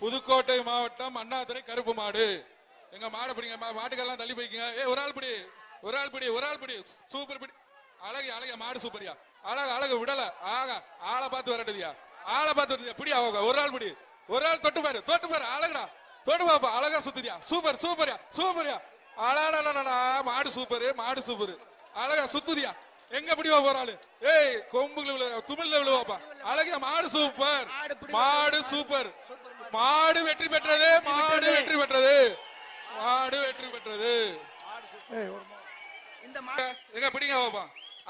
புதுக்கோட்டை மாவட்டம் அண்ணாதுரை கருப்பு மாடு. எங்க மாடை பிடிங்க மாட்டுக்கெல்லாம் தள்ளி போய்க்குங்க. ஏ ஒரு ஆள் பிடி ஒரு ஆள் பிடி ஒரு ஆள் பிடி. சூப்பர் பிடி. அழகு அழகு மாடு சூப்பரியா. அழகு அழகு விடல. ஆகா ஆளை பார்த்து வரட்டுதியா? ஆளை பார்த்து வரட்டுதியா? பிடி அவங்க ஒரு ஆள் பிடி. ஒரு ஆள் தொட்டு பாரு தொட்டு பாரு அழகுடா. தொட்டு பாப்பா அழகா சுத்துதியா? சூப்பர் சூப்பர்யா சூப்பர்யா. அழகா மாடு சூப்பர் மாடு சூப்பர். அழகா சுத்துதியா? எங்க பிடிவா போறாளு ஏய் கொம்புல விழு துமிழ்ல விழுவாப்பா. அழகிய மாடு சூப்பர். மாடு சூப்பர். மாடு வெற்றி பெற்றது மாடு வெற்றி பெற்றது. மாடு வெற்றி பெற்றது. இந்த மாடு எங்க பிடிங்க பாப்பா.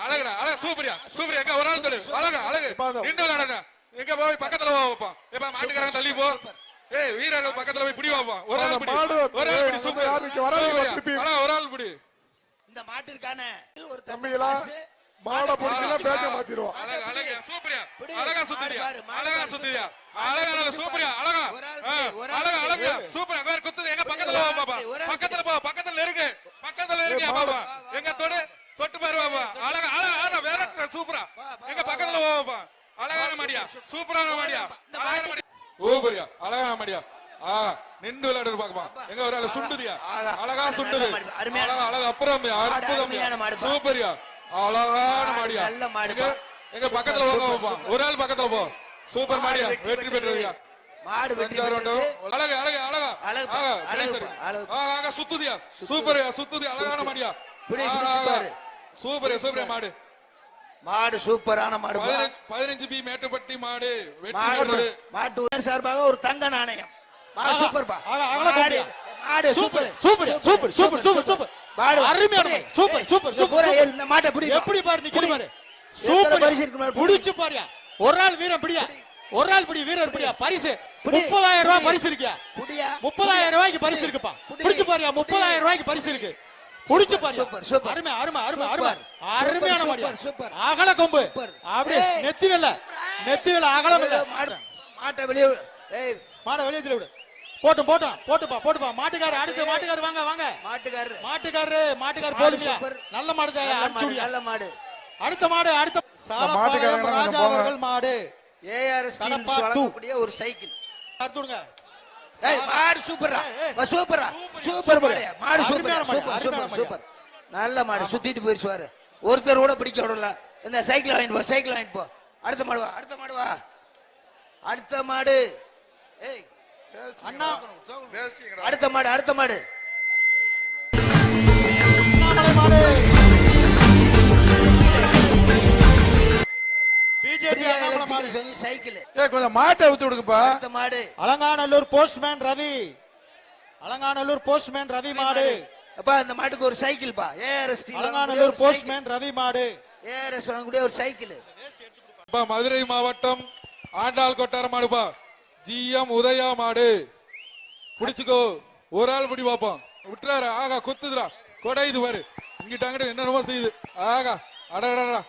அழகுடா அழகு சூப்பரியா சூப்பரியா. எங்க ஒரு ஆள் தொடு அழகு அழகு. நின்று விளையாடுங்க எங்க போய் பக்கத்துல வா பாப்பா. எப்ப மாட்டுக்காரங்க தள்ளி போ. ஏய் வீரர்கள் பக்கத்துல போய் பிடி பாப்பா. ஒரு ஆள் பிடி. ஒரு ஆள் பிடி சூப்பர். ஒரு ஆள் பிடி. இந்த மாட்டிற்கான ஒரு தம்பிகளா. மாடை மாத்திருவோம் அழகு அழகு சூப்பரியா. பிடி. அழகா மாடு அழகா சூப்பரியா? பாரு. அழகா அழகா. சூப்பரா வேற குத்துது. எங்க பக்கத்துல வா பாப்பா. பக்கத்துல போ பக்கத்துல இருக்கு. பக்கத்துல இருக்கு பாப்பா? எங்க வா. தொடு தொட்டு பாரு. பாப்பா அழகா அழகா வேற சூப்பரா. எங்க பக்கத்துல வா. பாப்பா. அழகான மாடியா? சூப்பரான மாடியா? அழகான மாடியா? சூப்பரியா அழகான மாடியா? ஆ நின்று விளையாடு பாப்பா. எங்க ஒரு சுண்டுதியா. அழகா. சுண்டுது. அழகா அழகா அப்புறம் அற்புதம். சூப்பரியா. அழகான மாடு, மாடியா. நல்ல மாடுப்பா. எங்க- பக்கத்துல சூப்பர், சூப்பர், பாப்பா ஒரு ஆள் பக்கத்துல போ. சூப்பர் மாடியா. வெற்றி பெற்றதுயா மாடு வெற்றி. அழகு அழகு அழகா. அழகு, சுத்துதியா. சூப்பர்யா சுத்துதி. அழகான மாடியா. பிடி, ஆகா, பிடிச்சு ஆகா. பாரு. சூப்பர்யா சூப்பர்யா மாடு. மாடு சூப்பரான மாடு. பதினஞ்சு- பி மேட்டுப்பட்டி மாடு. மாடு மாட்டு சார்பாக ஒரு தங்க நாணயம். மாடு சூப்பர் மாடு. மாடு super. Super super super super super மாடு அருமையான. சூப்பர் சூப்பர் சூப்பர் பூரா. இந்த மாட்டை பிடி. எப்படி பாரு நிக்குது. பாரு சூப்பர் பரிசு இருக்கு பாரு, பிடி. புடிச்சு பாருயா ஒரு நாள் வீரம் பிடியா ஒரு நாள் பிடி வீரர் பிடியா பரிசு. முப்பதாயிரம் ரூபாய். பரிசு இருக்கியா புடியா முப்பதாயிரம் ரூபாய்க்கு பரிசு இருக்குப்பா புடி. புடிச்சு பாருயா. முப்பதாயிரம் ரூபாய்க்கு பரிசு இருக்கு புடிச்சு பாரு சூப்பர், சூப்பர். அருமை அருமை அருமை. அருமை அருமையான மாடியா சூப்பர். அகல கொம்பு. அப்படியே. நெத்தி வெல்ல நெத்தி வெல்ல அகலம் இல்ல மாடு மாட்டை வெளியே. ஏய் மாட வெளியே தள்ளி விடு போட்டும் போட்டும். போட்டுப்பா போட்டுப்பா. மாட்டுக்காரர் அடுத்து மாட்டுக்காரர் வாங்க வாங்க. மாட்டுக்காரரு மாட்டுக்காரரு மாட்டுக்காரர் மாடு போதுமியா சூப்பர். நல்ல மாடு தான் நல்ல மாடு விடுயா. நல்ல மாடு. அடுத்த மாடு அடுத்த மாட்டுக்காரங்க ராஜா. அவர்கள் மாடு. ஏஆர்எஸ் கடப்பா வழங்கக்கூடிய ஒரு சைக்கிள். அடுத்து விடுங்க ஏய் மாடு சூப்பரா சூப்பரா சூப்பர். மாடு. மாடு சூப்பர். சூப்பர். சூப்பர் நல்ல மாடு. சுத்திட்டு போயிருச்சுவாரு. ஒருத்தர் கூட பிடிக்க விடல. இந்த சைக்கிள் வாங்கிட்டு போ சைக்கிள் வாங்கிட்டு போ. அடுத்த மாடு வா அடுத்த மாடு வா. அடுத்த மாடு. ஏய் அண்ணா அடுத்த மாடு அடுத்த மாடு. சைக்கிள். ஏ கொஞ்சம் மாட்டை ஊத்தி அடுத்த மாடு. அலங்காநல்லூர் போஸ்ட்மேன் ரவி. அலங்காநல்லூர் போஸ்ட்மேன் ரவி மாடு. அப்பா இந்த மாட்டுக்கு ஒரு சைக்கிள் பா. ஏஆர்எஸ் அலங்காநல்லூர் போஸ்ட்மேன் ரவி மாடு. ஏஆர்எஸ் வாங்கக்கூடிய ஒரு சைக்கிள். அப்பா, மதுரை மாவட்டம் ஆண்டாள் கொட்டார ஜிஎம் உதயா மாடு. பிடிச்சுக்கோ. ஒரு ஆள் பிடி பாப்போம் விட்டுறாரு. ஆகா குத்துதுடா. கொடையுது பாரு. இங்கிட்ட அங்கிட்ட என்னென்னமோ செய்யுது. ஆகா அடடடா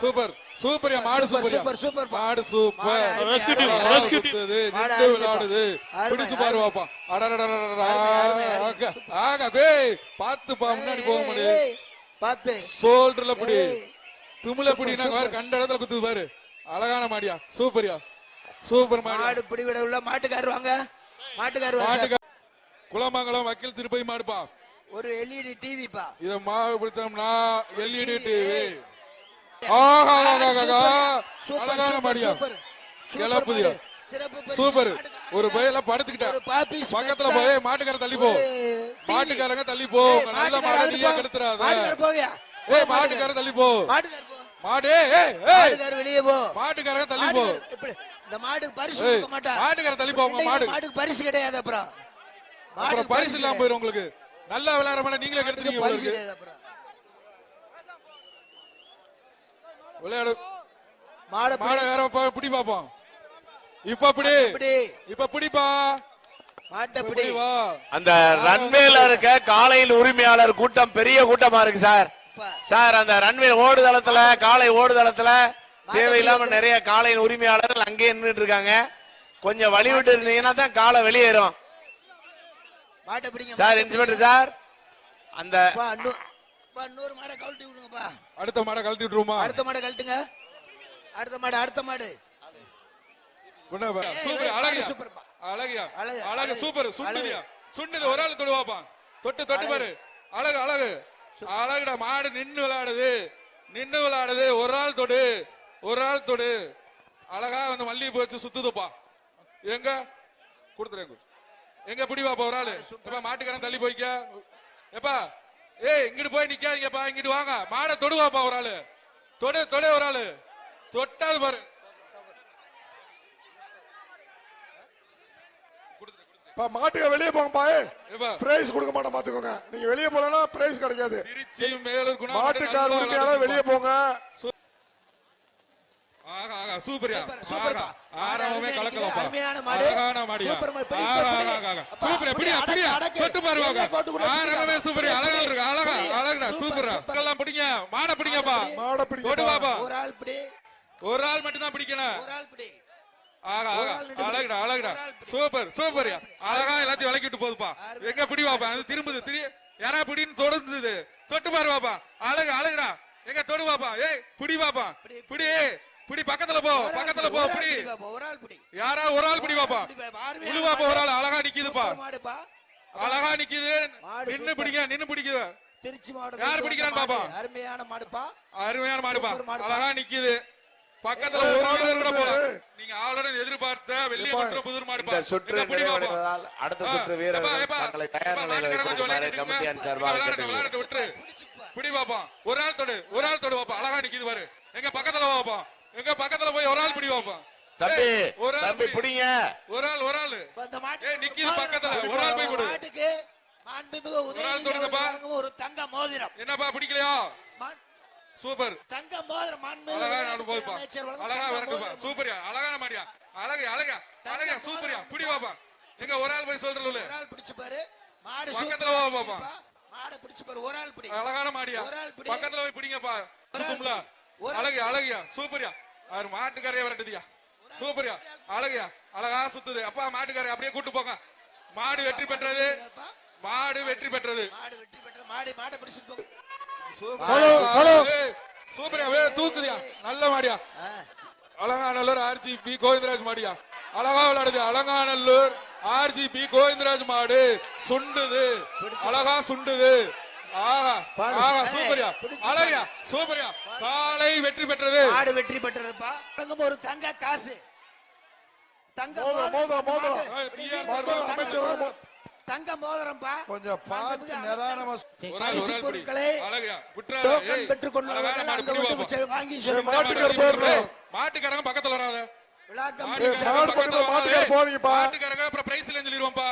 சூப்பர். சூப்பர்யா மாடு சூப்பர், சூப்பர், சூப்பர். பா. மாடு சூப்பர் நின்று விளையாடுது பிடிச்சு பாரு. பாப்பா. அருமை. ஆகா ஆகா டேய் பாத்துப்பா முன்னாடி போக முடியும் ஏய், பாத்து சோல்டர்ல பிடி. தும்ல பிடி நான் பாரு கண்ட இடத்துல குத்துது பாரு. அழகான மாடியா. சூப்பர்யா. சூப்பர் மாடு. பிடிவிட உள்ள மாட்டுக்காரர் வாங்க. மாட்டுக்காரர் வாங்க. குளமங்கலம் வக்கீல் திருப்பதி மாடுப்பா. ஒரு E எல்இடி டிவி பா இத மாவு பிடிச்சோம்னா எல்இடி டிவி ஆஹா ஆஹா, ஆஹா, சூப்பர், அழகான சூப்பர், மாடியா கிளப்புதியா சூப்பர். ஒரு பையில படுத்துக்கிட்டா. ஒரு பாப்பீஸ் பக்கத்துல. போய் மாட்டுக்கார தள்ளி போ. மாட்டுக்காரங்க தள்ளி போ நல்ல மாடு நீயே. கெடுத்துறாத. ஏய் மாட்டுக்கார. தள்ளி போ. மாடு ஏய், ஏய். மாட்டுக்காரர் வெளியே போ. மாட்டுக்காரங்க தள்ளி போ இந்த மாடுக்கு பரிசு கொடுக்க மாட்டா. மாட்டுக்கார தள்ளி போ, உங்க இன்னைக்கு மாடு. மாடுக்கு பரிசு கிடையாது அப்புறம். அப்புறம் மாட்டுக்கு பரிசு இல்லாம. போயிரும் உங்களுக்கு. நல்லா விளையாடுற மாட்டா நீங்களே கெடுத்துறீங்க பரிசு கிடையாது அப்புறம். விளையாடு. மாடை மாட வேற பிடி பாப்போம். இப்ப பிடி. பிடி. இப்ப பிடிப்பா. அந்த ரன்வேல இருக்க காலையில் உரிமையாளர் கூட்டம் பெரிய கூட்டமா இருக்கு சார். சார் அந்த ரன்வே ஓடுதளத்துல காலை ஓடுதளத்துல தேவையில்லாம நிறைய காலையின் உரிமையாளர்கள் அங்கேயே நின்றுட்டு இருக்காங்க கொஞ்சம் வழி விட்டு இருந்தீங்கன்னா தான் காலை வெளியேறும். மாட்டை பிடிங்க சார் இன்ஸ்பெக்டர் சார். அந்த பா, இன்னொரு மாடை கழட்டி விடுங்கப்பா. அடுத்த மாட கழட்டி விட்டுருமா அடுத்த மாடை கழட்டுங்க. அடுத்த மாடு அடுத்த மாடு. சூப்பர் அழகியா. சூப்பர்ப்பா. அழகியா அழகு, அழகு அழகு, சூப்பர் சுண்டுதியா சுண்டுது ஒரு ஆள் தொடுவாப்பா தொட்டு தொட்டு பாரு. அழகு அழகு. அழகுடா மாடு நின்னு விளையாடுது. நின்னு விளையாடுது. ஒரு ஆள் தொடு. ஒரு ஆள் தொடு. அழகா வந்து மல்லிகை வச்சு சுத்துதுப்பா. எங்க? கொடுத்துறேன் எங்க பிடி வாப்பா ஒரு ஆளு? எப்பா மாட்டுக்காரன் தள்ளி போய்க்க? எப்பா ஏய் இங்கிட்டு போய் நிக்காதீங்கப்பா இங்கிட்டு வாங்க. மாடை தொடுவாப்பா ஒரு ஆளு. தொடு தொடு ஒரு ஆளு. தொட்டாது பாரு. மாட்டுக்கு வெளியே போங்கப்பா பிரைஸ் கொடுக்க மாட்டோம் பாத்துக்கோங்க நீங்க வெளியே போலனா பிரைஸ் கிடைக்காது. மாட்டுக்கார் உரிமையாளர் வெளியே போங்க. சூப்பர்யா. அருமையான மாடு. அழகான மாடியா. சூப்பர் மாடு, பெரிய ஆகா கோட்டு. ஆகா ஆகா. அப்பா, சூப்பர் பிடியா பிடியா. தொட்டு பாருவாங்க அழகா இருக்கு அழகா. அழகா சூப்பர். எல்லாம் பிடிங்க. மாடை பிடிங்கப்பா. மாடை பிடிங்க. தொடு பாப்பா ஒரு ஆள் பிடி. ஒரு ஆள் மட்டும் தான் பிடிக்கணும். ஒரு ஆள் பிடி. ஆகா ஆகா. அழகுடா. அழகுடா. சூப்பர் சூப்பர்யா. அழகா எல்லாத்தையும் விளக்கிட்டு போகுதுப்பா எங்க பிடி வாப்பா? அது திரும்புது திரி. யாரா பிடின்னு தொடர்ந்தது தொட்டு பாரு பாப்பா அழகு அழகுடா. எங்க தொடு பாப்பா ஏய் பிடி பாப்பா பிடி. பிடி பக்கத்துல போ ஆள் பக்கத்துல பிடி, போ ஒரு ஆள் பிடி. ஆள் யாரா ஒரு ஆள் பிடி பாப்பா? உழுவாப்பா மாடு. ஒரு ஆள் அழகா நிக்குதுப்பா அழகா நிக்குது. மாடு நின்னு. பிடிங்க நின்னு பிடிக்குது. திருச்சி மாவட்டம் யார் பிடிக்கிறான்னு பாப்பா? அருமையான மாடுப்பா அருமையான மாடுப்பா. அழகா நிக்குது. பக்கத்துல ஒரு வீரர் கூட போல. நீங்க ஆளுடன் எதிர்பார்த்த வெள்ளி மற்றும் புதிர் மாடுப்பா இந்த சுற்று எங்க பிடி பாப்பா? நிறைவடைவதால் அடுத்த சுற்று வீரர்கள் தங்களை தயார் நிலையில் வைக்குமாறு. சார்பாக கேட்டுக்கொள்கிறேன். பிடி பாப்பா ஒரு ஆள் தொடு ஒரு ஆள் தொடு பாப்பா. அழகா நிக்குது பாரு. எங்க பக்கத்துல பாப்பா. எங்க பக்கத்துல போய் ஒரு ஆள் பிடி பாப்பா தம்பி ஒரு ஆள் தம்பி பிடி. பிடிங்க ஒரு ஆள் ஒரு ஆள் இந்த மாட்டு- மோதிரம் பக்கத்துல. ஒரு ஆள் போய் கொடு. மாட்டுக்கு மாண்புமிகு உதயநிதி ஒரு தங்க மோதிரம் என்னப்பா பிடிக்கலையா சூப்பர் தங்க மோதிரம் மாண்புமிகு அழகா நடு போய்ப்பா அழகா வரட்டுப்பா. சூப்பர்யா அழகான மாடியா அழகு அழகா அழகா சூப்பர்யா பிடி பாப்பா எங்க ஒரு ஆள் போய் சொல்றல ஒரு ஆள் பிடிச்சு பாரு மாடு பக்கத்துல வா பாப்பா. மாடை பிடிச்சு பாரு ஒரு ஆள் பிடி அழகான மாடியா ஒரு ஆள் பிடி. பக்கத்துல போய் பிடிங்கப்பா ஆள் அழகு அழகியா சூப்பர்யா அவர் மாட்டுக்காரையா வரட்டுதியா? சூப்பர்யா. அழகியா? அழகா சுத்துது. அப்பா மாட்டுக்காரை அப்படியே கூட்டு போங்க. மாடு வெற்றி பெற்றது. மாடு வெற்றி பெற்றது. மாடு வெற்றி பெற்ற மாடு மாடை பிடிச்சிட்டு சூப்பர்யா. தூக்குதியா? நல்ல மாடியா? அலங்காநல்லூர் ஆர்ஜிபி கோவிந்தராஜ் மாடியா? அழகா விளையாடுது. அலங்காநல்லூர் ஆர்ஜிபி கோவிந்தராஜ் மாடு. சுண்டுது. அழகா சுண்டுது. ஆஹா. ஆஹா சூப்பர்யா. அழகியா? சூப்பர்யா. காலை வெற்றி பெற்றது. மாடு வெற்றி பெற்றதுப்பா. வழங்கும் ஒரு தங்க காசு. தங்க மோதிரம், மோதிரம், தங்க சார்பா அமைச்சர் மோதிரம். தங்க மோதிரம்பா. கொஞ்சம் பார்த்து நிதானமா பிடி. பொருட்களை. டோக்கன் பெற்றுக் மாடு அங்க வந்து வாங்கி. மாட்டுக்காரங்க பக்கத்துல வராத. மாட்டுக்காரங்க. மாட்டுக்கார ஏய், போதீங்கப்பா. மாட்டுக்காரங்க அப்புறம் பிரைஸ் இல்லைன்னு சொல்லிடுவோம்ப்பா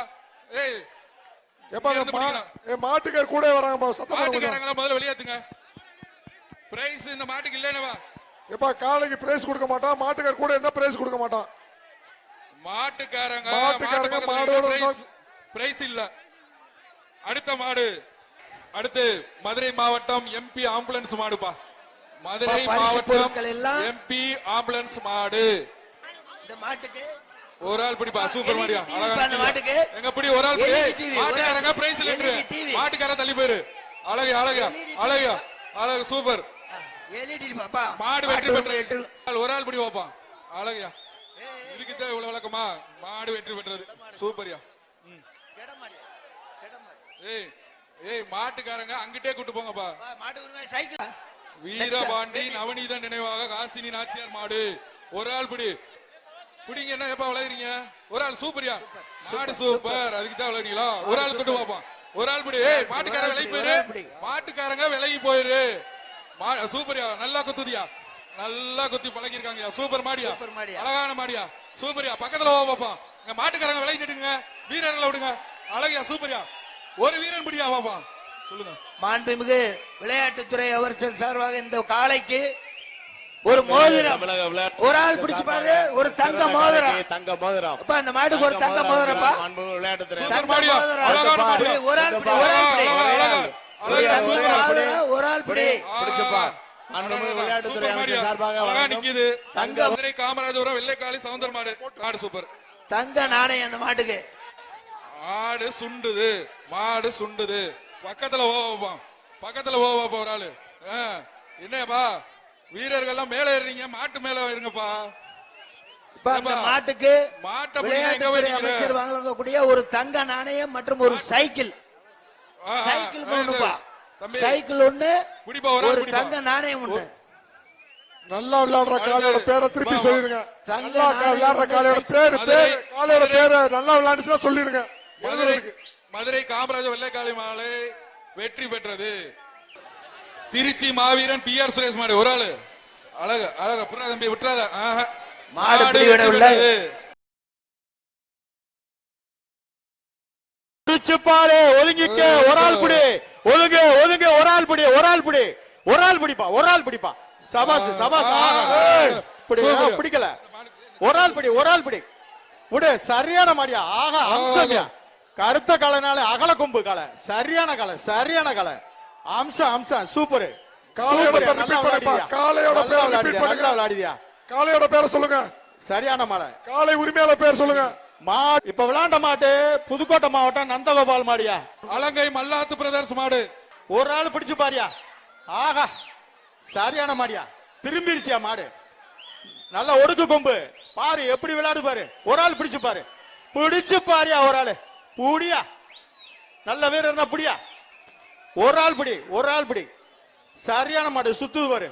ஏய் எப்ப மாட்டுக்கார் கூட வராங்கப்பா சத்தம் மாட்டுக்காரங்கள முதல்ல வெளியேத்துங்க. பிரைஸ் இந்த மாட்டுக்கு இல்லைனவா? எப்பா காலைக்கு பிரைஸ் கொடுக்க மாட்டான் மாட்டுக்கார் கூட இருந்தா பிரைஸ் கொடுக்க மாட்டான். மாட்டுக்காரங்க மாட்டுக்காரங்க மாடோட பிரைஸ் பிரைஸ் இல்ல. அடுத்த மாடு. அடுத்து மதுரை மாவட்டம் எம்பி ஆம்புலன்ஸ் மாடுப்பா. மதுரை மாவட்டம் எல்லாம் எம்பி ஆம்புலன்ஸ் மாடு. இந்த மாட்டுக்கு. ஒரு ஆள் பிடிப்பா சூப்பர் மாடியா. மாட்டுக்கு. எங்க பிடி ஒரு ஆள் பிடி. மாட்டுக்காரங்க. Prize TV. மாட்டுக்கார தள்ளி போயிரு. அழகு அழகு அழகு அழகு சூப்பர். எல்இடி பாப்பா. மாடு வெற்றி மாட்டு பெற்றது. வெற்றி- ஒரு ஆள் பிடி வைப்பான். அழகுயா? இதுக்குதான் இவ்வளவு விளக்கமா? மாடு வெற்றி பெற்றது. சூப்பர்யா. ஏய் ஏய் மாட்டுக்காரங்க அங்கிட்டே கூட்டு போங்கப்பா. மாட்டு உரிமை சைக்கிள்? வீரபாண்டி நவநீதன் நினைவாக காசினி நாச்சியார் மாடு. ஒரு ஆள் பிடி. பிடிங்க என்ன எப்ப விளையாடுறீங்க? ஒரு ஆள் சூப்பர்யா. மாடு சூப்பர் அதுக்கு தான் விளையாடுறீங்களா ஒரு ஆள் தொட்டு பார்ப்போம் ஒரு ஆள் பிடி. ஏய் மாட்டுக்காரங்க விலகி போயிரு. மாட்டுக்காரங்க விலகி போயிரு. சூப்பர்யா நல்லா குத்துதியா. நல்லா குத்தி பழகிருக்காங்கயா சூப்பர் மாடியா. சூப்பர் மாடியா. அழகான மாடியா. சூப்பர்யா பக்கத்துல வா பாப்போம் இங்க மாட்டுக்காரங்க விலகி நிட்டுங்க வீரர்களை விடுங்க. அழகியா சூப்பர்யா ஒரு வீரன் பிடியா பாப்போம் சொல்லுங்க. மாண்புமிகு விளையாட்டுத்துறை அமைச்சர் சார்பாக இந்த காளைக்கு ஒரு மோதிரம். விளையாட்டு ஒரு ஆள் பிடிச்சு பாரு ஒரு தங்க மோதிரம். தங்க மோதிரம். அப்பா அந்த மாட்டுக்கு ஒரு தங்க மோதிரப்பா மாண்புமிகு விளையாட்டுத்துறை. சூப்பர் தங்க மாடியா மோதிரம். அழகான மாடியா. ஒரு ஆள் பிடி ஒரு ஆள் ஒரு ஆள் பிடி பிடிச்சுப்பா. விளையாட்டுத்துறை அமைச்சர். சார்பாக தங்க- மதுரை காமராஜபுரம் வெள்ளைக்காளி சவுந்தர் மாடு மாடு சூப்பர். தங்க நாணயம் அந்த மாட்டுக்கு. ஆடு சுண்டுது. மாடு சுண்டுது. பக்கத்துல ஓ வைப்பான் பக்கத்துல ஓ வைப்பா ஒரு ஆளு. என்னப்பா வீரர்கள்லாம் மேல ஏறுறீங்க. மாட்டு மேல இருங்கப்பா மாட்டுக்கு மாட்டை? அமைச்சர் வழங்கக்கூடிய ஒரு தங்க நாணயம் மற்றும் ஒரு சைக்கிள் ஆ, ஆ, சைக்கிள் ஆ, ஒண்ணுப்பா தம்பி சைக்கிள் ஒண்ணு ஒரு. தங்க நாணயம் ஒண்ணு. நல்லா விளையாடுற காளையோட பேரை திருப்பி. சொல்லிருங்க தங்க நல்லா விளையாடுற காளையோட வந்து பேரு மதுரை, பேரு காளையோட மதுரை. பேரு. நல்லா விளையாண்டுச்சுன்னா சொல்லிருங்க மதுரை. மதுரை காமராஜர் வெள்ளைக்காளி மாலை வெற்றி பெற்றது. திருச்சி மாவீரன் பி ஆர் சுரேஷ் மாடு. ஒரு ஆளு. அழகு அழகு. புறா தம்பி விட்டுறாத. ஆஹா. மாடு பிடிவிடவில்லை. பிடிச்சு பாரு ஒதுங்கிக்க ஒரு ஆள் பிடி. ஒதுங்க ஒதுங்க ஒரு ஆள் பிடி ஒரு ஆள் பிடி. ஒரு ஆள் பிடிப்பா ஒரு ஆள் பிடிப்பா. சபாஸ் சபாஸ் ஆ, ஆஹா. ஏய், பிடி, ஆ, சூப்பர். பிடிக்கல. ஒரு ஆள் பிடி ஒரு ஆள் பிடி. விடு சரியான மாடியா? ஆகா அம்சம்யா. கருத்த கலைனால அகல கொம்பு கலை. சரியான கலை சரியான கலை. அம்சம் அம்சம் சூப்பர். காளையோட பேர் சொல்லுங்க. சரியான மலை. காளை உரிமையாளர் பேர் சொல்லுங்க. மா இப்ப விளையாண்ட மாட்டு புதுக்கோட்டை மாவட்டம் நந்தகோபால் மாடியா? அலங்கை மல்லாத்து பிரதர்ஸ் மாடு. ஒரு ஆள் பிடிச்சு பாரியா? ஆகா சரியான மாடியா? திரும்பிருச்சியா மாடு? நல்ல ஒடுக்கு கொம்பு. பாரு எப்படி விளையாடு பாரு. ஒரு ஆள் பிடிச்சு பாரு. பிடிச்சு பாரியா ஒரு ஆளு? புடியா? நல்ல வீரர் இருந்தா புடியா? ஒரு ஆள் பிடி ஒரு ஆள் பிடி. சரியான மாடு சுத்துது பாரு.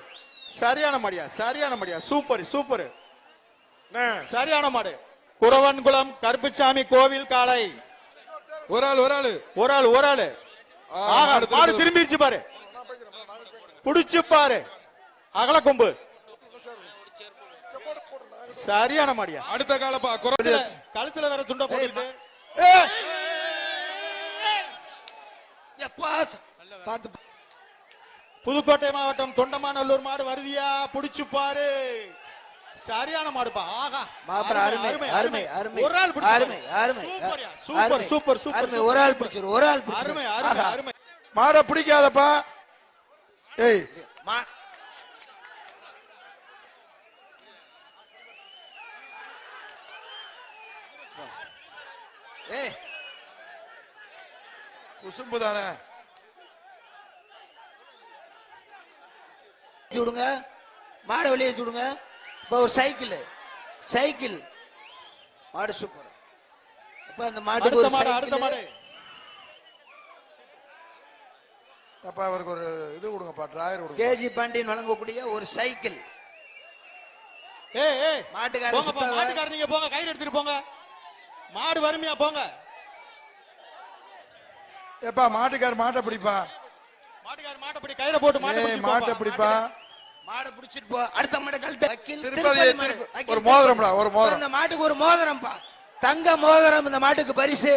சரியான மாடியா? சரியான மாடியா? Super super. சரியான மாடு. குறவன்குளம் கருப்புச்சாமி கோவில் காளை. ஒரு ஆள் ஒரு ஆளு. ஒரு ஆள் ஒரு ஆளு. மாடு. திரும்பிருச்சு பாரு. புடிச்சு பாரு. அகல கொம்பு. சரியான மாடியா. அடுத்த காலப்பா கழுத்துல வேற துண்ட பார்த்து புதுக்கோட்டை மாவட்டம் தொண்டமாநல்லூர் மாடு வருதியா? புடிச்சு பாரு. சரியான மாடுப்பா ஆகா மாப்பிள அருமை அருமை அருமை ஒரு ஆள் பிடிச்சு அருமை. அருமை சூப்பர்யா, சூப்பர் அருமை, சூப்பர் சூப்பர் அருமை ஒரு ஆள் பிடிச்சிரு ஒரு ஆள். அருமை அருமை. அருமை மாடை பிடிக்காதப்பா ஏய் மா- ஏய் குசும்பு தானே விடுங்க மாடை வெளியே விடுங்க இப்ப ஒரு சைக்கிள். சைக்கிள். மாடு சூப்பர். அப்ப அந்த மாட்டுக்கு ஒரு மாடு அடுத்த சைக்கிள். மாடு அப்பா அவருக்கு ஒரு இது கொடுங்கப்பா டிராயர் கொடுங்க கேஜி பாண்டியன் வழங்கக்கூடிய ஒரு சைக்கிள். ஏய் ஏய் மாட்டுக்காரர் சுத்தாத. மாட்டுக்காரர் நீங்க போங்க கயிறு எடுத்துட்டு போங்க. மாடு வறுமையா போங்க. ஏப்பா மாட்டுக்கார் மாட்டை பிடிப்பா மாட்டுக்காரர் மாட்டை கயிறை போட்டு மாட்டை மாட்டை. பிடிப்பா மாடை பிடிச்சிட்டு போ அடுத்த மாடை கழட்டு வக்கீல் திருப்பதி, திருப்பதி மாடு. திருப்பதி. வக்கீல் ஒரு மோதிரம்டா, ஒரு. மோதிரம். இந்த மாட்டுக்கு ஒரு மோதிரம்ப்பா தங்க மோதிரம் இந்த மாட்டுக்கு பரிசு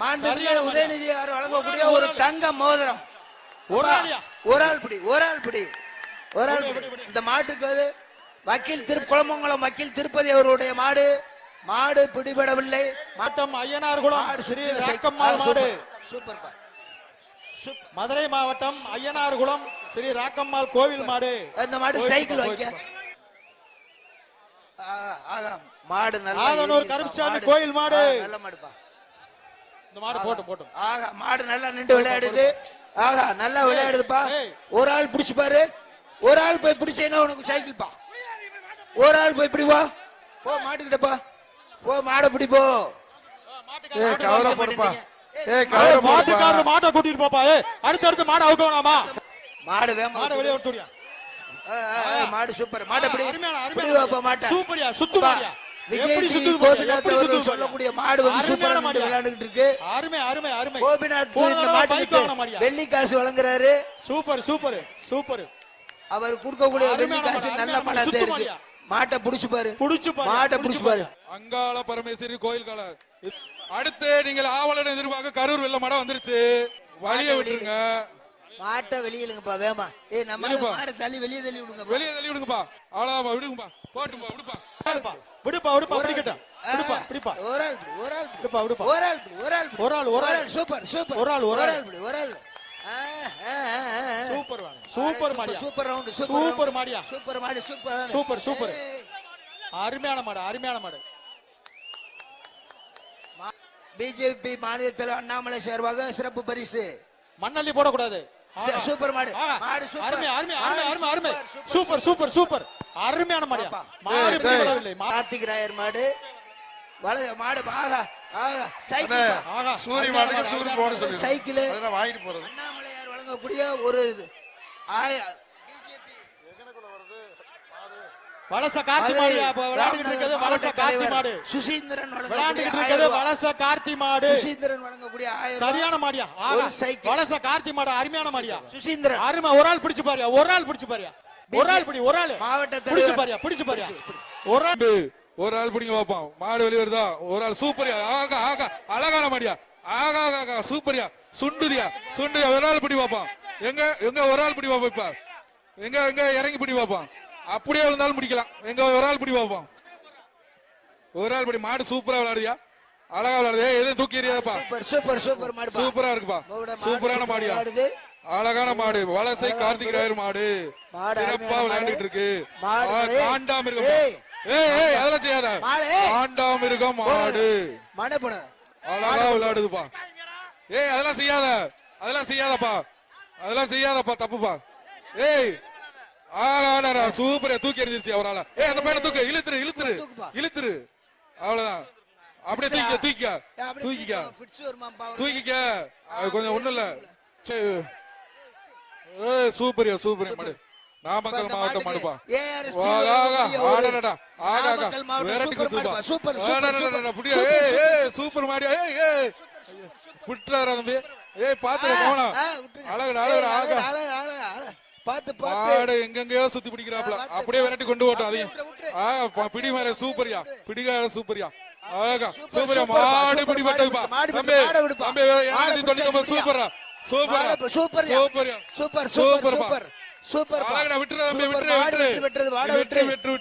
மாண்புமிகு. உதயநிதி அவர் வழங்கக்கூடிய ஒரு ஆள். தங்க மோதிரம் ஒரு ஆளியா ஒரு ஆள் பிடி ஒரு ஆள் பிடி ஒரு ஆள் பிடி. இந்த மாட்டுக்கு அது வக்கீல் திரு குளமங்கலம் வக்கீல் திருப்பதி அவருடைய மாடு மாடு பிடிபடவில்லை மாட்டம் ஐயனார்குளம் மாடு ஸ்ரீ ஆ, மாடு சூப்பர். சூப்பர்ப்பா சூப்பர் மதுரை மாவட்டம் ஐயனார்குளம் ஸ்ரீ ராக்கம்மாள் கோவில் மாடு. இந்த மாடு சைக்கிள் வைக்க. மாடு நல்லா ஆதனூர் கருப்புசாமி. கோயில் மாடு. நல்ல மாடுப்பா. இந்த மாடு போட்டு போட்டு ஆகா மாடு நல்லா நின்று விளையாடுது. ஆகா நல்லா விளையாடுதுப்பா. ஒரு ஆள் பிடிச்சு பாரு. ஒரு ஆள் போய் பிடிச்சேன்னா உனக்கு சைக்கிள் பா. ஒரு ஆள் போய் பிடி போ போ மாட்டுக்கிட்டப்பா போ மாடை பிடி போ ஏய் மாட்டுக்காரர் மாட்டை கூட்டிட்டு போப்பா ஏய் அடுத்து அடுத்து மாடை அவுக்க வேணாமா மாடு மாடை வெளியே விட்டுடியா மாடு சூப்பர். மாட்டை பிடி. அருமையான பிடி அருமையான வாப்பா மாட்டை. சூப்பரியா சுத்து அப்பா, மாடியா விஜய் எப்படி டிவி சுத்துது பாரு, கோபிநாத் எப்படி அவர்கள் சுத்துது பாரு. சொல்லக்கூடிய மாடு வந்து அருமையான சூப்பரா மாடியா. விளையாண்டுகிட்டு இருக்கு. அருமை அருமை அருமை. கோபிநாத் மாட்டுக்கு வெள்ளி காசு வழங்குறாரு. Super super super. அவர் கொடுக்கக்கூடிய வெள்ளி காசு மாடு, நல்ல மாடா. இருக்கு. மாட்டை புடிச்சு பாரு. புடிச்சு பாரு, மாட்டை புடிச்சு புடிச்சு பாரு. அங்காள பரமேஸ்வரி கோயில் கால. அடுத்து நீங்கள் ஆவலுடன் எதிர்பார்க்க கரூர் வெள்ள மடம் வந்துருச்சு. வழிய விட்டுருங்க. மாட்டை வெளியிலுங்கப்பா வேமா ஏய் நம்ம. மாடை தள்ளி வெளியே தள்ளி விடுங்க வெளியே தள்ளி விடுங்கப்பா. அவ்வளோப்பா விடுங்கப்பா. போட்டுப்பா விடுப்பா. விடுப்பா விடுப்பா விடுப்பா பிடிக்கட்டும் விடுப்பா பிடிப்பா ஒரு ஆள் ஒரு ஆள். விடுப்பா விடுப்பா. ஒரு ஆள் ஒரு ஆள். ஒரு ஆள், ஒரு ஆள். Super super. ஒரு ஆள், ஒரு ஆள். ஒரு ஆள். சூப்பர் வாங்க. சூப்பர் மாடியா. சூப்பர் ரவுண்ட் சூப்பர் மாடியா. சூப்பர் மாடு சூப்பர். Super, super. அருமையான மாடு அருமையான மாடு. பிஜேபி மாநிலத்தில் அண்ணாமலை சேர்வாக சிறப்பு பரிசு. மண்ணள்ளி போடக்கூடாது. சூப்பர் மாடு. மாடு சூப்பர். அருமை அருமை மாடு அருமை அருமை அருமை. சூப்பர், சூப்பர் சூப்பர் அருமையான பாப்பா. மாடு பிடிபடவில்லை கார்த்திக் ராயர் மாடு. வலது மாடு ஆகா ஆகா சைக்கிள். ஆகா சூரிய மாட்டுக்கு சூரிய போன சொல்லி சைக்கிள். வாங்கிட்டு போறது. அண்ணாமலையார் வழங்கக்கூடிய ஒரு இது. ஆய வலச கார்த்தி இப்ப விளையாண்டுகிட்டு இருக்கிறது வலச கார்த்தி மாடு. சுசீந்திரன் ஆயிரம் இருக்கிறது. வலச கார்த்தி மாடு. சுசீந்திரன் வழங்கக்கூடிய. சரியான மாடியா? ஆகா. ஒரு சைக்கிள். வலச கார்த்தி மாடு அருமையான மாடியா? சுசீந்திரன். அருமை. ஒரு ஆள் பிடிச்சு பாரியா. ஒரு ஆள் பிடிச்சு பாரியா. ஒரு ஆள் பிடி. ஒரு ஆள். மாவட்ட. பிடிச்சு பாரியா. பிடிச்சு பாரியா. ஒரு ஆள். மாடு. ஒரு ஆள் பிடிங்க பாப்போம் மாடு வெளிய வருதா ஒரு ஆள் சூப்பரியா ஆகா ஆகா. அழகான மாடியா? ஆகா ஆகா, ஆகா. சூப்பரியா சுண்டுதியா? சுண்டுதியா? ஒரு ஆள் பிடி பாப்போம் எங்க எங்க ஒரு ஆள் பிடி பாப்போம் இப்ப? எங்க எங்க இறங்கி பிடி பாப்போம் அப்படியே விழுந்தாலும் பிடிக்கலாம். எங்க ஒரு ஆள் பிடி பாப்போம் ஒரு ஆள் பிடி. மாடு சூப்பரா விளையாடுதியா? அழகா விளையாடுது. எதுவும் தூக்கி எறியாதப்பா. சூப்பர் சூப்பர் சூப்பர் மாடு. சூப்பரா இருக்குப்பா. சூப்பரான சூப்பரா மாடியா. அழகான மாடு. வலசை கார்த்திக் ராயர் மாடு. சிறப்பா விளையாண்டுட்டு. இருக்கு. காண்டாம இருக்கும் ஏய். ஏய் அதெல்லாம் செய்யாத. காண்டாம இருக்கும் மாடு. அழகா விளையாடுதுப்பா. ஏய் அதெல்லாம் செய்யாத. அதெல்லாம் செய்யாதப்பா. அதெல்லாம் செய்யாதப்பா தப்புப்பா. ஏய் சூப்பரா தூக்கி எறிஞ்சிருச்சு அவரால. ஏய் அந்த பையனை தூக்கு இழுத்துரு இழுத்துரு. இழுத்துரு. அவ்வளவுதான். அப்படியே தூக்கிக்க தூக்கிக்க. தூக்கிக்க. தூக்கிக்க. அது கொஞ்சம் ஒண்ணும் இல்ல. சூப்பரியா சூப்பரியா. மாடு. நாமக்கல் மாவட்டம் மாடுப்பா. சூப்பர் மாடியா, ஏய், ஏய். விட்டுறாரா தம்பி? ஏய், பாத்துக்க, கவனம். ஆ, விட்டுருங்க. பாத்து பாத்து மாடு எங்கெங்கயோ சுத்தி பிடிக்கிறாப்ல அப்படியே விரட்டி கொண்டு போட்டோம். அதையும். பிடி மாற சூப்பரியா. பிடிகார சூப்பரியா. அழகா. சூப்பர், மாடு பிடி பட்டதுப்பா சூப்பரா சூப்பரா super. Super. Super. Super super விட்டுரு, மாடு விட்டுரு. வெற்றி பெற்றது